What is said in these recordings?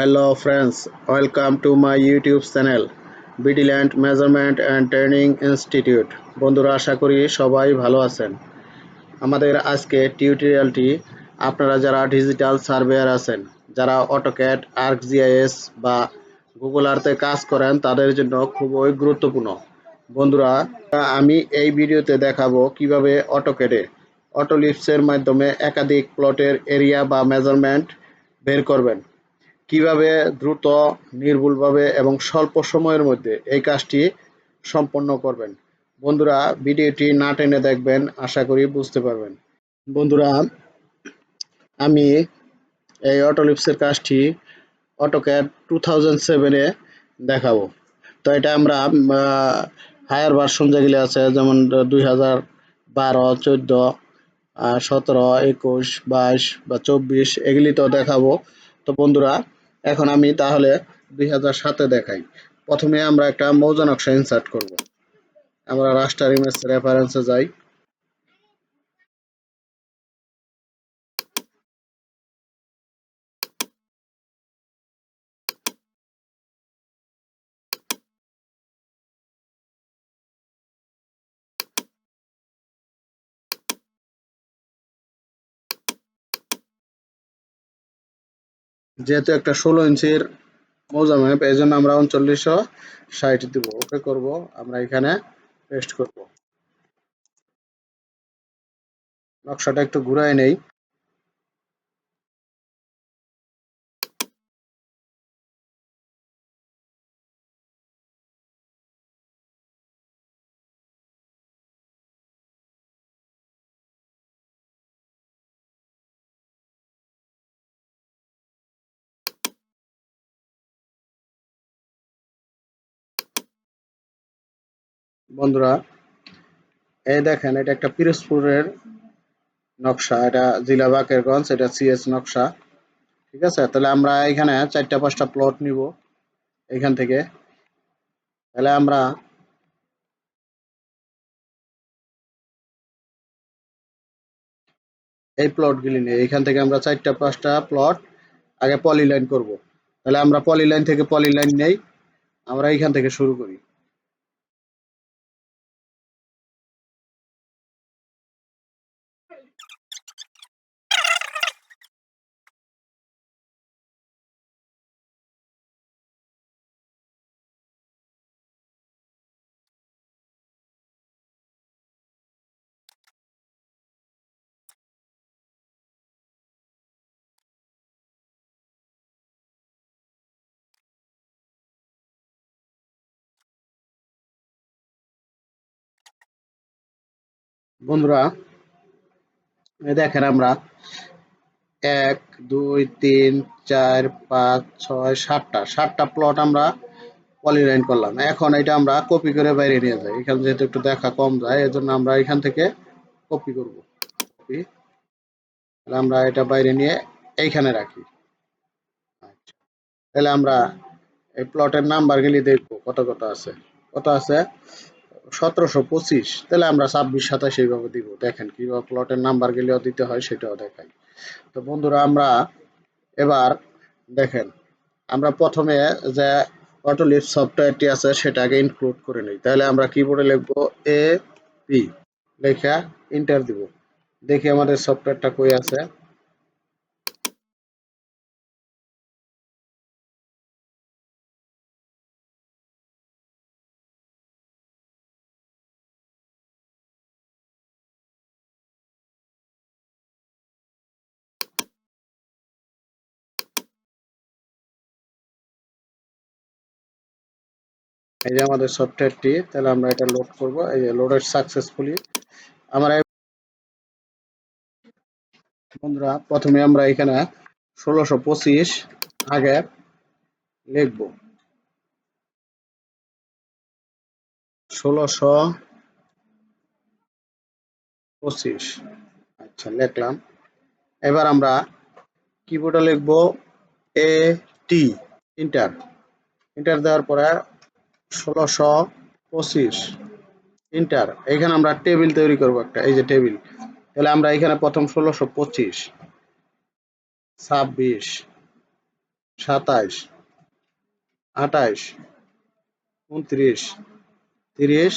Hello friends, welcome to my YouTube channel Land Measurement and Training Institute. বন্ধুরা আশা করি সবাই ভালো আছেন। আমাদের আজকে টিউটোরিয়ালটি আপনারা যারা ডিজিটাল সার্ভেয়ার আছেন যারা অটোক্যাড আর্কজিআইএস বা গুগল আর্থে কাজ করেন তাদের জন্য খুবই গুরুত্বপূর্ণ। বন্ধুরা আমি এই ভিডিওতে দেখাবো কীভাবে অটোক্যাডে অটোলিপসের মাধ্যমে একাধিক প্লটের এরিয়া বা মেজারমেন্ট বের করবেন। কীভাবে দ্রুত, নির্ভুলভাবে এবং স্বল্প সময়ের মধ্যে এই কাজটি সম্পন্ন করবেন? বন্ধুরা, ভিডিওটি না টেনে দেখবেন, আশা করি বুঝতে পারবেন। বন্ধুরা, আমি এই অটোলিপসের কাজটি অটোক্যাড টু থাউজেন্ড সেভেনে দেখাবো। তো এটা আমরা হায়ার ভার্সন যেগুলি আছে, যেমন দুই হাজার বারো, চোদ্দ সতেরো, একুশ, বাইশ বা চব্বিশ, এগুলি তো দেখাবো। তো বন্ধুরা এখন আমি তাহলে দুই হাজার সাতে দেখাই। প্রথমে আমরা একটা মৌজা নকশা ইনসার্ট করব। আমরা রাস্টার ইমেজ রেফারেন্সে যাই। যেহেতু একটা ষোলো ইঞ্চির মৌজা ম্যাপ এই জন্য আমরা উনচল্লিশশো ষাট দিব। ওকে করব, আমরা এখানে পেস্ট করব। নকশাটা একটু ঘুরাই নেই। বন্ধুরা, এই দেখেন, এটা একটা পিরোজপুরের নকশা, এটা জেলা বাকেরগঞ্জ এটা সিএস নকশা, ঠিক আছে? তাহলে আমরা এখানে চারটা, পাঁচটা প্লট নিব এখান থেকে। তাহলে আমরা এই প্লটগুলি নিয়ে এখান থেকে আমরা চারটা, পাঁচটা প্লট আগে পলি লাইন করব। তাহলে আমরা পলি লাইন থেকে পলি লাইন নেই, আমরা এখান থেকে শুরু করি। বন্ধুরা দেখেন আমরা। এক, দুই, তিন, চার, পাঁচ, ছয়, সাতটা। সাতটা প্লট আমরা পলিলাইন করলাম। এখন এটা আমরা কপি করে বাইরে নিয়ে যাই। এখানে যেহেতু একটু দেখা কম যায়, এজন্য আমরা এখান থেকে কপি করব। কপি আমরা এটা বাইরে নিয়ে এইখানে রাখি। তাহলে আমরা এই প্লটের নাম্বার গুলি দেখব। কত কত আছে? কত আছে? সতেরোশো পঁচিশ, তাহলে আমরা ছাব্বিশ, সাতাশ এইভাবে দিব। দেখেন কীভাবে প্লটের নাম্বার গেলেও দিতে হয়, সেটাও দেখাই। তো বন্ধুরা, আমরা এবার দেখেন, আমরা প্রথমে যে অটোলিপ সফটওয়্যারটি আছে, সেটাকে ইনক্লুড করে নিই। তাহলে আমরা কিবোর্ডে লিখব এ পি লেখা ইন্টার দিব। দেখি আমাদের সফটওয়্যারটা কই আছে। এই যে আমাদের সফটওয়্যারটি তাহলে আমরা এটা লোড করব। এই যে লোডেড সাকসেসফুলি আমরা বন্ধুরা, প্রথমে আমরা এখানে ষোলোশো পঁচিশ আগে লিখব। ষোলোশো পঁচিশ। আচ্ছা লিখলাম। এবার আমরা কিবোর্ডে লিখব এ টি ইন্টার ইন্টার দেওয়ার পরে ষোলোশো পঁচিশ। ইন্টার এখানে আমরা টেবিল তৈরি করব একটা, এই যে টেবিল তাহলে আমরা এখানে প্রথম ষোলোশো পঁচিশ, ছাব্বিশ, সাতাইশ, আঠাইশ, উনত্রিশ, তিরিশ,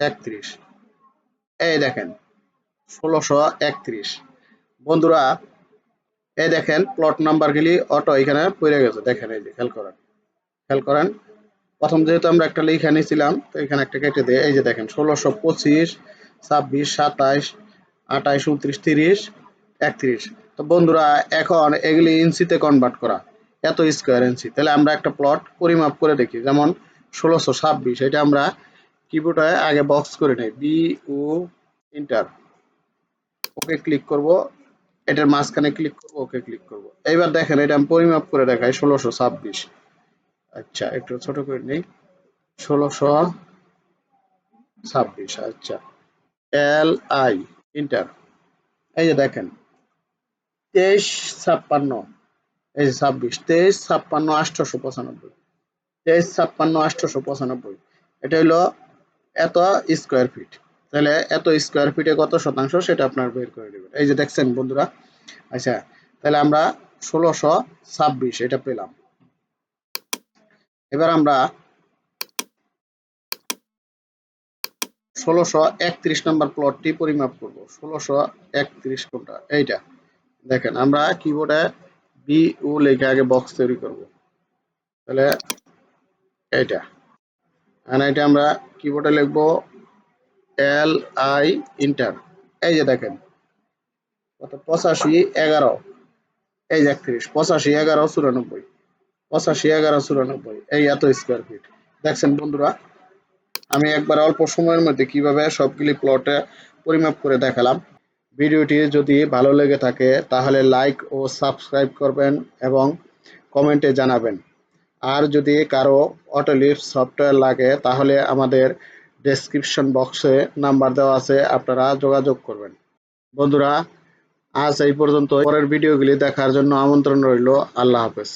একত্রিশ। এই দেখেন, ষোলোশো একত্রিশ। বন্ধুরা, এই দেখেন প্লট নাম্বারগুলি অটো এখানে পড়ে গেছে। দেখেন, এই যে, খেয়াল করেন খেয়াল করেন। প্রথম যেহেতু আমরা একটা লেখা নিয়েছিলাম, তো এখানে একটা কেটে দিয়ে, এই যে দেখেন, ষোলোশো পঁচিশ, ছাব্বিশ, সাতাইশ, আঠাইশ, উনত্রিশ, তিরিশ, একত্রিশ। তো বন্ধুরা, এখন এগুলি ইঞ্চিতে কনভার্ট করা, এত স্কোয়ার ইঞ্চি তাহলে আমরা একটা প্লট পরিমাপ করে দেখি, যেমন ষোলোশো ছাব্বিশ, এটা আমরা কিবোর্ডে আগে বক্স করে নেই B O enter okay click করব, এটার মাঝখানে ক্লিক করব, ওকে ক্লিক করব। এইবার দেখেন, এটা আমি পরিমাপ করে দেখাই, ষোলোশো ছাব্বিশ। আচ্ছা একটু ছোট করে নেই। ষোলোশো ছাব্বিশ আচ্ছা। L I, enter. এই যে দেখেন, তেইশ ছাপ্পান্ন, এই যে ছাব্বিশ, তেইশ ছাপ্পান্ন আটশোশো পঁচানব্বই। তেইশ ছাপ্পান্ন আটশোশো পঁচানব্বই, এটা হলো এত স্কোয়ার ফিট তাহলে এত স্কোয়ার ফিটে কত শতাংশ সেটা আপনার বের করে দেবেন এই যে দেখছেন বন্ধুরা আচ্ছা তাহলে আমরা ষোলোশো ছাব্বিশ এটা পেলাম। এবার আমরা ষোলোশো একত্রিশ নম্বর প্লটটি পরিমাপ করব। ষোলোশো একত্রিশ কোনটা? এইটা। দেখেন, আমরা কিবোর্ডে বি ও লিখে আগে বক্স তৈরি করব। তাহলে এইটা। আর এটা আমরা কিবোর্ডে লিখব এল আই ইন্টার এই যে দেখেন, কত? পঁচাশি এগারো। এই যে একত্রিশ, পঁচাশি এগারো চুরানব্বই। পঁচাশি, এগারো, চুরানব্বই, এই এত স্কোয়ার ফিট দেখছেন বন্ধুরা, আমি একবার অল্প সময়ের মধ্যে কীভাবে সবগুলি প্লটে পরিমাপ করে দেখালাম। ভিডিওটি যদি ভালো লেগে থাকে, তাহলে লাইক ও সাবস্ক্রাইব করবেন এবং কমেন্টে জানাবেন। আর যদি কারও অটোলিফট সফটওয়্যার লাগে, তাহলে আমাদের ডেসক্রিপশন বক্সে নাম্বার দেওয়া আছে, আপনারা যোগাযোগ করবেন। বন্ধুরা, আজ এই পর্যন্ত পরের ভিডিওগুলি দেখার জন্য আমন্ত্রণ রইল। আল্লাহ হাফেজ।